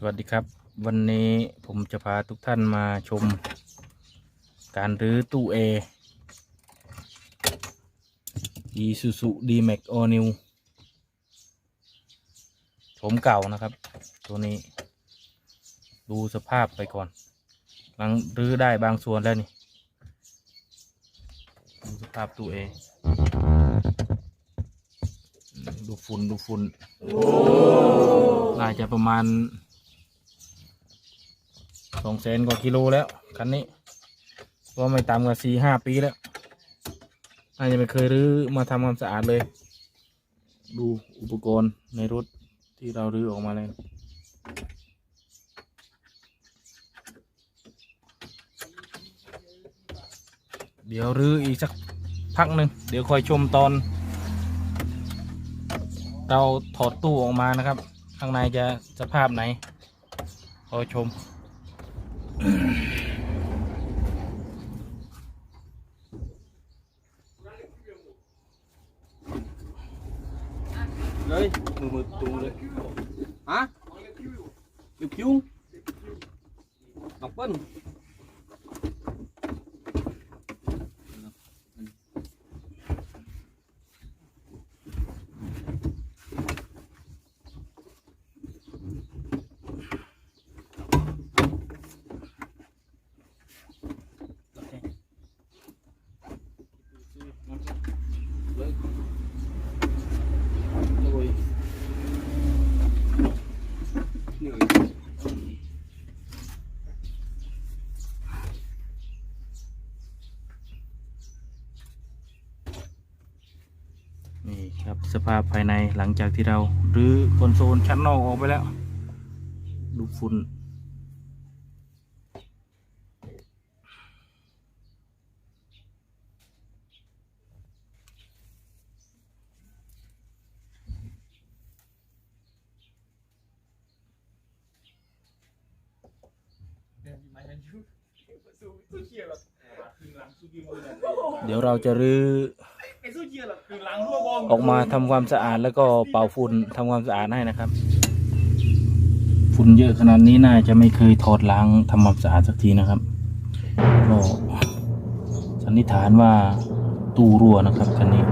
สวัสดีครับ วันนี้ผมจะพาทุกท่านมาชม การรื้อตู้เอ Isuzu D-Max All New โฉมเก่านะครับ ตัวนี้ ดูสภาพไปก่อนหลังรื้อได้บางส่วนแล้วนี่ ดูสภาพตู้เอ ดูฝุ่นดูฝุ่นน่าจะประมาณ สองแสนกว่ากิโลแล้ว คันนี้ ก็ไม่ต่ำกว่าสี่ห้าปีแล้วน่าจะไม่เคยรื้อมาทำความสะอาดเลย ดูอุปกรณ์ในรถที่เรารื้อออกมาเลยเดี๋ยวรื้ออีกสักพักหนึ่งเดี๋ยวคอยชมตอน เราถอดตู้ออกมานะครับ ข้างในจะสภาพไหนคอยชม เลยมือมือตูเลยฮะลิบ ครับสภาพภายในหลังจากที่เรารื้อคอนโซลชั้นนอกออกไปแล้ว ดูฝุ่นเดี๋ยวเราจะรื้อ ออกมาทำความสะอาดแล้วก็เป่าฝุ่นทำความสะอาดให้นะครับ ฝุ่นเยอะขนาดนี้น่าจะไม่เคยถอดล้างทำความสะอาดสักทีนะครับก็สันนิษฐานว่าตู้รั่วนะครับคันนี้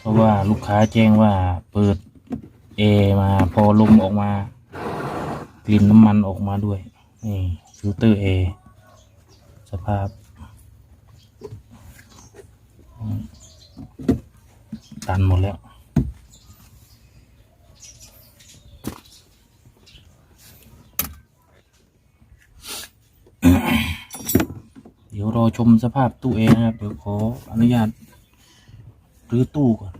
เพราะว่าลูกค้าแจ้งว่าเปิดเอมาพอลมออกมากลิ่นน้ำมันออกมาด้วยนี่ฟิลเตอร์เอ สภาพ ตันหมดแล้วเดี๋ยวรอชมสภาพตู้เองนะครับ เดี๋ยวขออนุญาตรื้อตู้ก่อน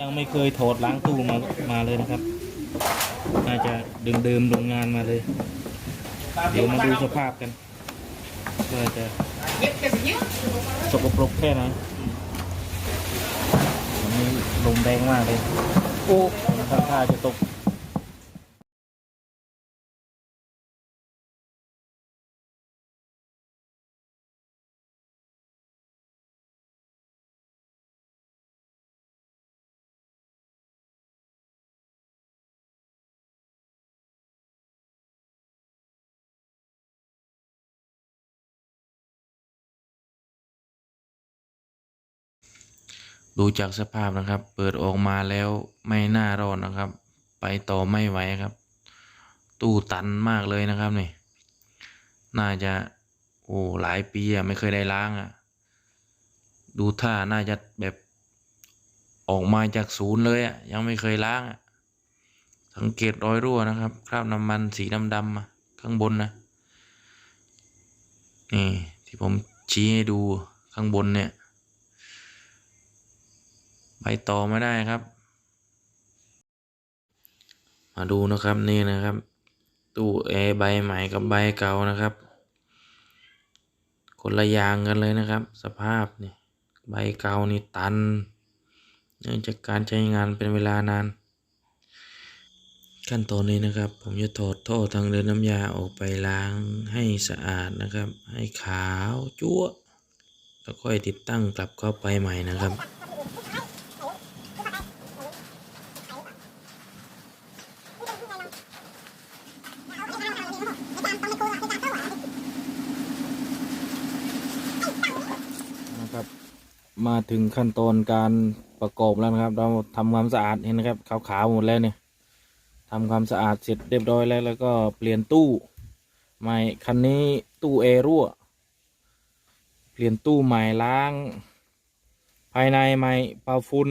ยังไม่เคยถอดล้างตู้มามาเลยนะครับน่าจะเดิมๆโรงงานมาเลย เดี๋ยวมาดูสภาพกันว่าจะสกปรกแค่ไหนวันนี้ลมแรงมากเลยโอ้ท่าท่าจะตก ดูจากสภาพนะครับ เปิดออกมาแล้วไม่น่ารอดนะครับ ไปต่อไม่ไหวครับ ตู้ตันมากเลยนะครับนี่ น่าจะโอ้หลายปีอะไม่เคยได้ล้างอะดูท่าน่าจะแบบออกมาจากศูนย์เลยอะยังไม่เคยล้างอะสังเกตรอยรั่วนะครับคราบน้ำมันสีดำๆอะข้างบนนะนี่ที่ผมชี้ให้ดูข้างบนเนี่ย ไปต่อไม่ได้ครับ มาดูนะครับนี่นะครับ ตู้แอร์ใบใหม่กับใบเก่านะครับ คนละอย่างกันเลยนะครับ สภาพนี่ใบเก่านี่ตัน เนื่องจากการใช้งานเป็นเวลานาน ขั้นตอนนี้นะครับ ผมจะถอดท่อทางเดินน้ำยาออกไปล้างให้สะอาดนะครับ ให้ขาวจั๊วแล้วค่อยติดตั้งกลับเข้าไปใหม่นะครับ มาถึงขั้นตอนการประกอบแล้วนะครับ เราทำความสะอาดเห็นนะครับขาวๆหมดแล้วเนี่ยทำความสะอาดเสร็จเรียบร้อยแล้วแล้วก็เปลี่ยนตู้ใหม่คันนี้ตู้เอรั่ว เปลี่ยนตู้ใหม่ล้าง ภายในใหม่เป่าฝุ่น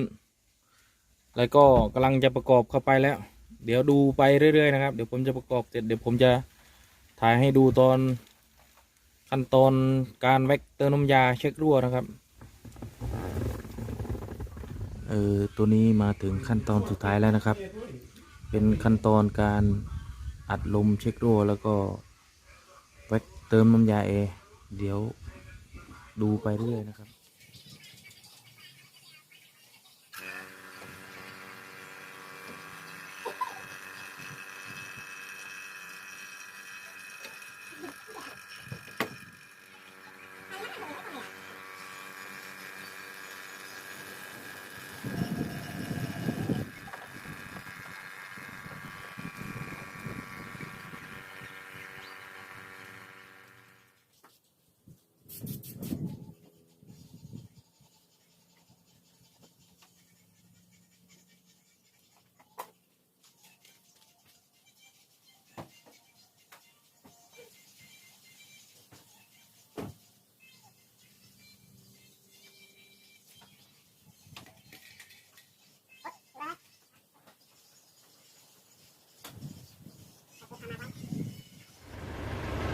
แล้วก็กำลังจะประกอบเข้าไปแล้ว เดี๋ยวดูไปเรื่อยๆนะครับ เดี๋ยวผมจะประกอบเสร็จเดี๋ยวผมจะถ่ายให้ดูตอนขั้นตอนการแว็กเติมน้ำยาเช็ครั่วนะครับ เออตัวนี้มาถึงขั้นตอนสุดท้ายแล้วนะครับ เป็นขั้นตอนการอัดลมเช็ครั่วแล้วก็แว็กเติมน้ำยาเอ เดี๋ยวดูไปเรื่อยนะครับ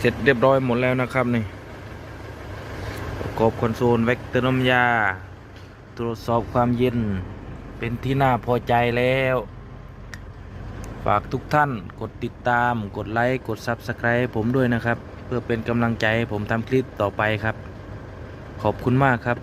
ร็จเรียบร้อยหมดแล้วนะครับนี่ประกอบคอนโซลเวกเตอร์น้ำยา ตรวจสอบความเย็น เป็นที่น่าพอใจแล้ว ฝากทุกท่านกดติดตามกดไลค์ กด s u b สไครป์ผมด้วยนะครับ เพื่อเป็นกำลังใจให้ผมทำคลิปต่อไปครับ ขอบคุณมากครับ